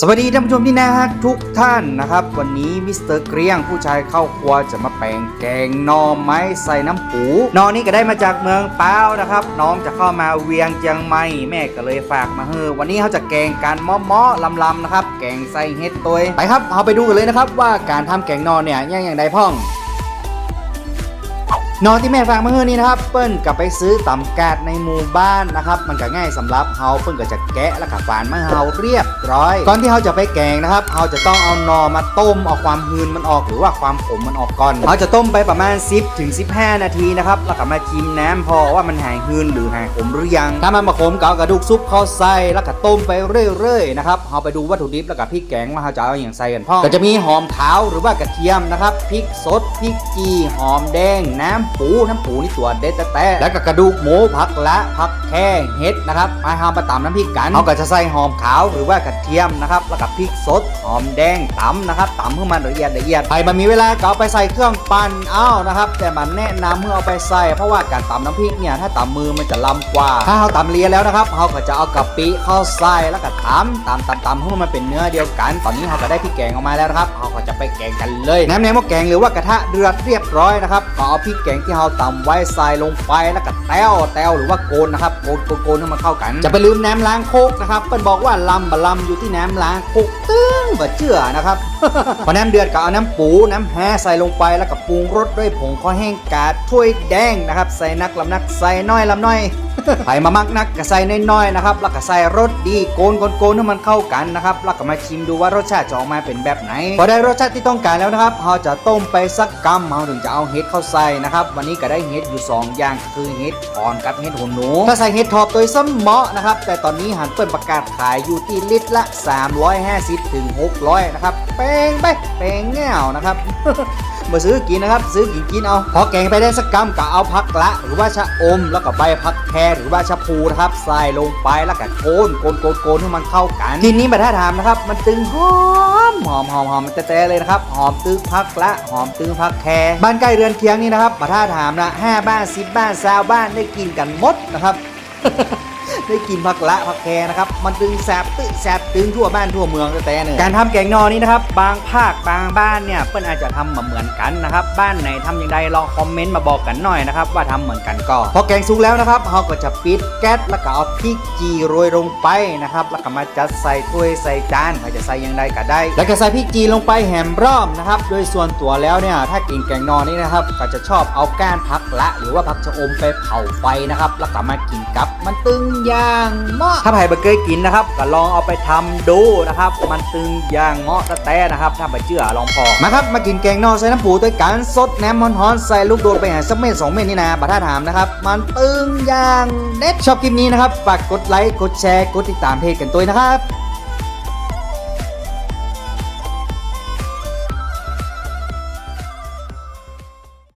สวัสดีท่านผู้ชมที่น่ารักทุกท่านนะครับ วันนี้มิสเตอร์เกรียงผู้ชายเข้าครัวจะมาแปลงแกงนอไม้ใส่น้ำปูนอนี้ก็ได้มาจากเมืองเป้านะครับ น้องจะเข้ามาเวียงเจียงใหม่แม่ก็เลยฝากมาเฮอวันนี้เขาจะแกงการเมาะๆลำนะครับ แกงใส่เห็ดตัวไปครับเอาไปดูกันเลยนะครับว่าการทำแกงนอเนี่ยย่างอย่างใดพ่อง นอนที่แม่ฝากมาเฮือนี่นะครับ เปิ้ลกลับไปซื้อตำกาดในหมู่บ้านนะครับ มันก็ง่ายสำหรับเฮาเปิ้ลก็จะแกะแล้วก็ฝานมาเฮาเรียบร้อย ก่อนที่เฮาจะไปแกงนะครับเฮาจะต้องเอานอมาต้มเอาความหืนมันออกหรือว่าความขมมันออกก่อนเฮาจะต้มไปประมาณ 10ถึง15 นาทีนะครับแล้วก็มาชิมน้ำพอว่ามันหายหืนหรือหายขมหรือยัง ถ้ามันมาขมก็เอากระดูกซุปเข้าใส่แล้วก็ต้มไปเรื่อยๆนะครับเฮาไปดูวัตถุดิบแล้วก็พริกแกงว่าเฮาจะเอาอย่างใส่กันพ่อก็จะมีหอมขาวหรือว่ากระเทียมนะครับพริกสดพริกจีหอมแดงน้ำปูน้ำปูนี่ตัวเด็ดแต่แล้วก็กระดูกหมูผักละผักแค่เห็ดนะครับมาทำมาตำน้ำพริกกันเขาก็จะใส่หอมขาวหรือว่ากระเทียมนะครับแล้วก็พริกสดหอมแดงตำนะครับตำให้มันละเอียดละเอียดไปมันมีเวลาก็เอาไปใส่เครื่องปั่นเอานะครับ แต่มันแนะนำเมื่อเอาไปใส่ เพราะว่าการตำน้ำพริกเนี่ยถ้าตำมือมันจะลำกว่า ถ้าเราตำเลียแล้วนะครับเราก็จะเอากะปิเข้าใส่แล้วก็ตำตำตำตำให้มันเป็นเนื้อเดียวกัน ตอนนี้เราก็ได้พริกแกงออกมาแล้วนะครับเราก็จะไปแกงกันเลยน้ำในหม้อแกงหรือว่ากระทะเดือดเรียบร้อยนะครับก็เอาพริกแกงที่เราตำไว้ใส่ลงไปแล้วก็แต้วแต้วหรือว่าโกนนะครับโกนโกนโกนให้มันเข้ากัน จะไปลืมน้ำล้างโคกนะครับเปิ้ลบอกว่าลำบะลำอยู่ที่น้ำล้างโคกตึ้งบะเจือนะครับพอน้ำเดือดก็เอาน้ำปูน้ำแห้ใส่ลงไปแล้วก็ปรุงรสด้วยผงข้อแห้งกาดถ้วยแดงนะครับใส่นักลำนักใส่น้อยลำน้อยไผ่มามักนักก็ใส่น้อยๆนะครับแล้วก็ใส่รสดีโกนโกนโกนให้มันเข้ากันนะครับแล้วก็มาชิมดูว่ารสชาติจะออกมาเป็นแบบไหนพอได้รสชาติที่ต้องการแล้วนะครับเราจะต้มไปสักกำเราถึงจะเอาเห็ดเข้าใส่นะครับวันนี้ก็ได้เฮ็ดอยู่ 2 อย่างคือเฮ็ดอ่อนกับเฮ็ดหัวหนู ถ้าใส่เฮ็ดทอบตัวซ้ำเหมาะนะครับ แต่ตอนนี้หันเปิดประกาศขายอยู่ที่ลิตรละ 350ถึง600 นะครับแปงไปแปงแง่วนะครับ มาซื้อกินนะครับ ซื้อกินกินเอา พอแกงไปได้สักกำก็เอาพักละ หรือว่าชะอมแล้วก็ใบพักแครหรือว่าชะพูนะครับใส่ลงไปแล้วก็โกนโกนโกนโกนให้มันเข้ากันทีนี้มาถ้าถามนะครับ มันตึงหอมหอมหอมหอมแต่แต่เลยนะครับหอมตึงพักละหอมตึงพักแครบ้านใกล้เรือนเคียงนี่นะครับมาถ้าถามนะห้าบ้านสิบบ้านซาวบ้านได้กินกันหมดนะครับ ได้กินผักละผักแคนะครับ มันตึงแสบตึแสบตึงทั่วบ้านทั่วเมืองแต่เนี่ยการทำแกงนอนี้นะครับ บางภาคบางบ้านเนี่ยเปิ้ลอาจจะทำมาเหมือนกันนะครับ บ้านไหนทำอย่างไรลองคอมเมนต์มาบอกกันหน่อยนะครับ ว่าทำเหมือนกันก็พอแกงสุกแล้วนะครับเราก็จะปิดแก๊สแล้วก็เอาพริกจีโรยลงไปนะครับแล้วก็มาจัดใส่ถ้วยใส่จานใครจะใส่อย่างไรก็ได้ แล้วก็ใส่พริกจีลงไปแหมรอบนะครับ โดยส่วนตัวแล้วเนี่ยถ้ากินแกงนอนี้นะครับก็จะชอบเอาก้านผักละ หรือว่าผักชะอมไปเผาไฟนะครับแล้วก็มากินกับมันตึงย่างเมาะถ้าใครไม่เคยกินนะครับก็ลองเอาไปทำดูนะครับ มันตึงย่างเงาะตะแต่นะครับ ถ้าไม่เชื่อลองพอมาครับมากินแกงนอใส่น้ำปูด้วยกันสดแหนมันฮอนใส่ลูกโดดไปหาสักเม็ดสองเม็ดนี่นะบัตรถามนะครับ มันตึงย่างเด็ดชอบคลิปนี้นะครับฝากกดไลค์กดแชร์กดติดตามเพจกันตัวนะครับ